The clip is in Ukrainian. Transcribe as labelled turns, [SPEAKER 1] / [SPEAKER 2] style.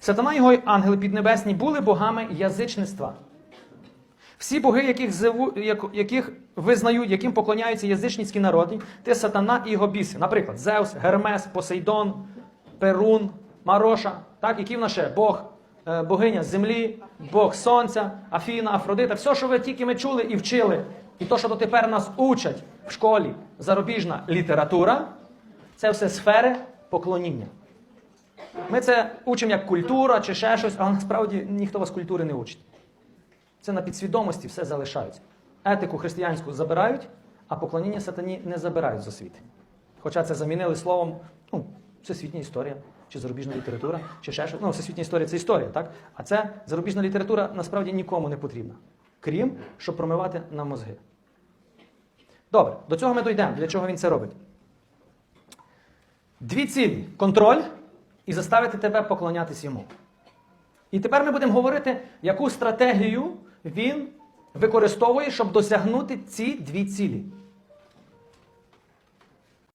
[SPEAKER 1] Сатана його ангели піднебесні були богами язичництва. Всі боги, яких, як- яких визнають, яким поклоняються язичницькі народи, це сатана і його біси. Наприклад, Зевс, Гермес, Посейдон, Перун, Мароша, так, які в нас ще Бог, е, богиня землі, Бог Сонця, Афіна, Афродита. Все, що ви тільки ми чули і вчили, і то, що дотепер нас учать в школі, зарубіжна література, це все сфери поклоніння. Ми це учимо як культура чи ще щось, але насправді ніхто вас культури не учить. Це на підсвідомості все залишають. Етику християнську забирають, а поклоніння сатані не забирають з освіти. Хоча це замінили словом ну, всесвітня історія, чи зарубіжна література, чи ще щось. Ну, всесвітня історія це історія, так? А це зарубіжна література насправді нікому не потрібна. Крім, щоб промивати на мозги. Добре, до цього ми дійдемо. Для чого він це робить? Дві цілі: контроль і заставити тебе поклонятись йому. І тепер ми будемо говорити, яку стратегію він використовує, щоб досягнути ці дві цілі.